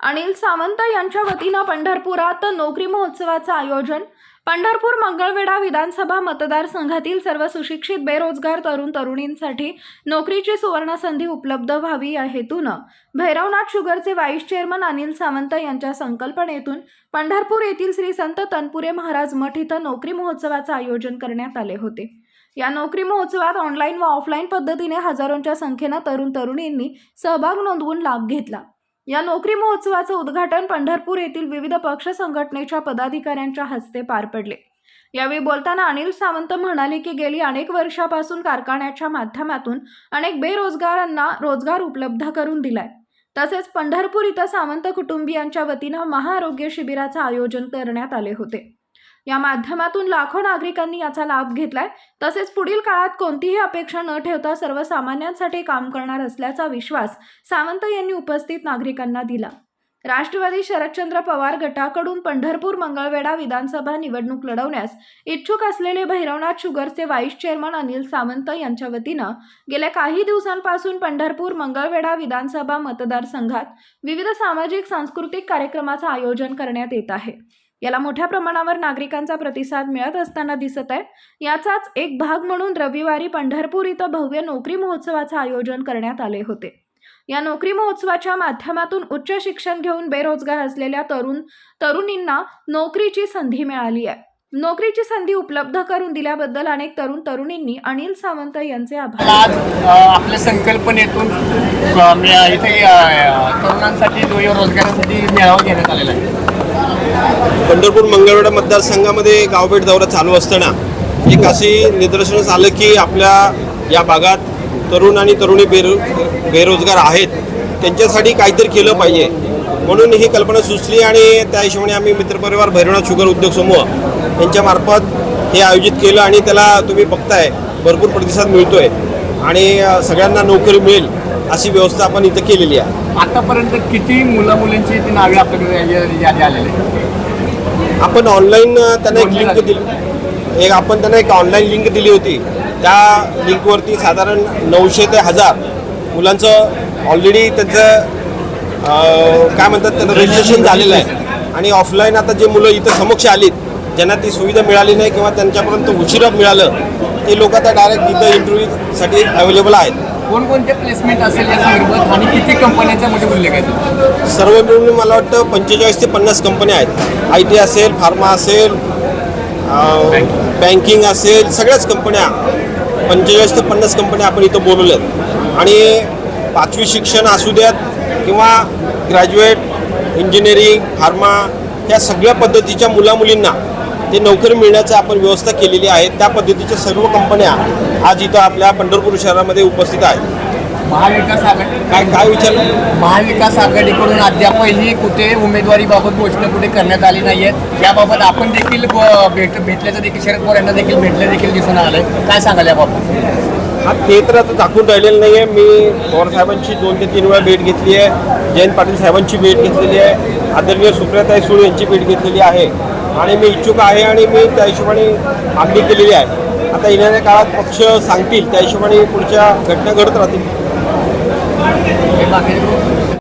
अनिल सावंत यांच्या वतीनं पंढरपुरात नोकरी महोत्सवाचं आयोजन. पंढरपूर मंगळवेढा विधानसभा मतदारसंघातील सर्व सुशिक्षित बेरोजगार तरुण तरुणींसाठी नोकरीची सुवर्णसंधी उपलब्ध व्हावी या हेतूनं भैरवनाथ शुगरचे व्हाईस चेअरमन अनिल सावंत यांच्या संकल्पनेतून पंढरपूर येथील श्री संत तनपुरे महाराज मठ इथं नोकरी महोत्सवाचं आयोजन करण्यात आले होते. या नोकरी महोत्सवात ऑनलाईन व ऑफलाईन पद्धतीने हजारोंच्या संख्येनं तरुण तरुणींनी सहभाग नोंदवून लाभ घेतला. या नोकरी महोत्सवाचं उद्घाटन पंढरपूर येथील विविध पक्ष संघटनेच्या पदाधिकाऱ्यांच्या हस्ते पार पडले. यावेळी बोलताना अनिल सावंत म्हणाले की गेली अनेक वर्षापासून कारखान्याच्या माध्यमातून अनेक बेरोजगारांना रोजगार उपलब्ध करून दिलाय. तसेच पंढरपूर इथं सावंत कुटुंबियांच्या वतीनं महाआरोग्य शिबिराचं आयोजन करण्यात आले होते. या माध्यमातून लाखो नागरिकांनी याचा लाभ घेतलाय. तसेच पुढील काळात कोणतीही अपेक्षा न ठेवता सर्वसामान्यांसाठी काम करणार असल्याचा विश्वास सावंत यांनी उपस्थित नागरिकांना दिला. राष्ट्रवादी शरदचंद्र पवार गटाकडून पंढरपूर मंगळवेढा विधानसभा निवडणूक लढवण्यास इच्छुक असलेले भैरवनाथ शुगरचे व्हाईस चेअरमन अनिल सावंत यांच्या वतीनं गेल्या काही दिवसांपासून पंढरपूर मंगळवेढा विधानसभा मतदारसंघात विविध सामाजिक सांस्कृतिक कार्यक्रमाचं आयोजन करण्यात येत आहे. याला मोठ्या प्रमाणावर नागरिकांचा प्रतिसाद मिळत असताना दिसत आहे. याचाच एक भाग म्हणून रविवारी पंढरपूर इथं भव्य नोकरी महोत्सवाचं आयोजन करण्यात आले होते. या नोकरी महोत्सवाच्या माध्यमातून उच्च शिक्षण घेऊन बेरोजगार असलेल्या तरुण तरुणींना नोकरीची संधी मिळाली आहे. नोकरीची संधी उपलब्ध करून दिल्याबद्दल अनेक तरुण तरुणींनी अनिल सावंत यांचे आभार. आज आपल्या संकल्पनेतून मी इथे तरुणांसाठी तरुणांसाठी रोजगारासाठी मेळावा घेण्यात आलेला आहे. पंढरपूर मंगळवेढा मतदारसंघामध्ये गावभेट दौरा चालू असताना एक अशी निदर्शनास आलं की आपल्या या भागात तरुण आणि तरुणी बेरो बेरोजगार आहेत. त्यांच्यासाठी काहीतरी केलं पाहिजे. म्हणून ही कल्पना सुचली आणि त्या हिशोबाने आम्ही मित्रपरिवार भैरवनाथ शुगर उद्योग समूह यांच्यामार्फत हे आयोजित केलं आणि त्याला तुम्ही बघताय भरपूर प्रतिसाद मिळतोय. आणि सगळ्यांना नोकरी मिळेल. अशी व्यवस्था आपण इथं केलेली आहे. आतापर्यंत किती मुला मुलींची ती नावे आपल्याकडे यादी आलेली? आहे? आपण ऑनलाईन त्यांना एक लिंक दिली. एक आपण त्यांना एक ऑनलाईन लिंक दिली होती. त्या लिंकवरती साधारण नऊशे ते हजार मुलांचं ऑलरेडी त्यांचं काय म्हणतात त्यांना रजिस्ट्रेशन झालेलं आहे. आणि ऑफलाईन आता जे मुलं इथं समक्ष आलीत ज्यांना ती सुविधा मिळाली नाही किंवा त्यांच्यापर्यंत उशिरा मिळालं ते लोक आता डायरेक्ट इथं इंटरव्ह्यूसाठी अवेलेबल आहेत. कोणकोणते प्लेसमेंट असेल या संदर्भात आणि किती कंपन्यांचा मध्ये उल्लेख आहे सर्व मिळून मला वाटतं पंचेचाळीस ते पन्नास कंपन्या आहेत. आय टी असेल फार्मा असेल बँकिंग असेल सगळ्याच कंपन्या पंचेचाळीस ते पन्नास कंपन्या आपण इथं बोलवल्यात आणि पाचवी शिक्षण असू द्यात किंवा ग्रॅज्युएट इंजिनिअरिंग फार्मा या सगळ्या पद्धतीच्या मुलामुलींना ते नोकरी मिळण्याची आपण व्यवस्था केलेली आहे त्या पद्धतीच्या सर्व कंपन्या आज इथं आपल्या पंढरपूर शहरामध्ये उपस्थित आहेत. महाविकास आघाडी काय काय विचारलं महाविकास आघाडीकडून अद्यापही कुठे उमेदवारीबाबत घोषणा कुठे करण्यात आली नाही आहे याबाबत आपण देखील अ, भेट भेटल्याचं देखील शरद पवार यांना देखील भेटलं देखील दिसून आलंय. काय सांगाल याबाबत? हा ते तर आता दाखवून राहिलेलं नाही आहे मी पवार साहेबांची दोन ते तीन वेळा भेट घेतली आहे जयंत पाटील साहेबांची भेट घेतलेली आहे. आदरणीय सुप्रियाताई सुळे यांची भेट घेतलेली आहे. आणि मी इच्छुक आहे आणि मी त्या हिशोबाने मागणी केलेली आहे. आता येणाऱ्या काळात पक्ष सांगतील त्या हिशोबाने पुढच्या घटना घडत राहतील. बाकी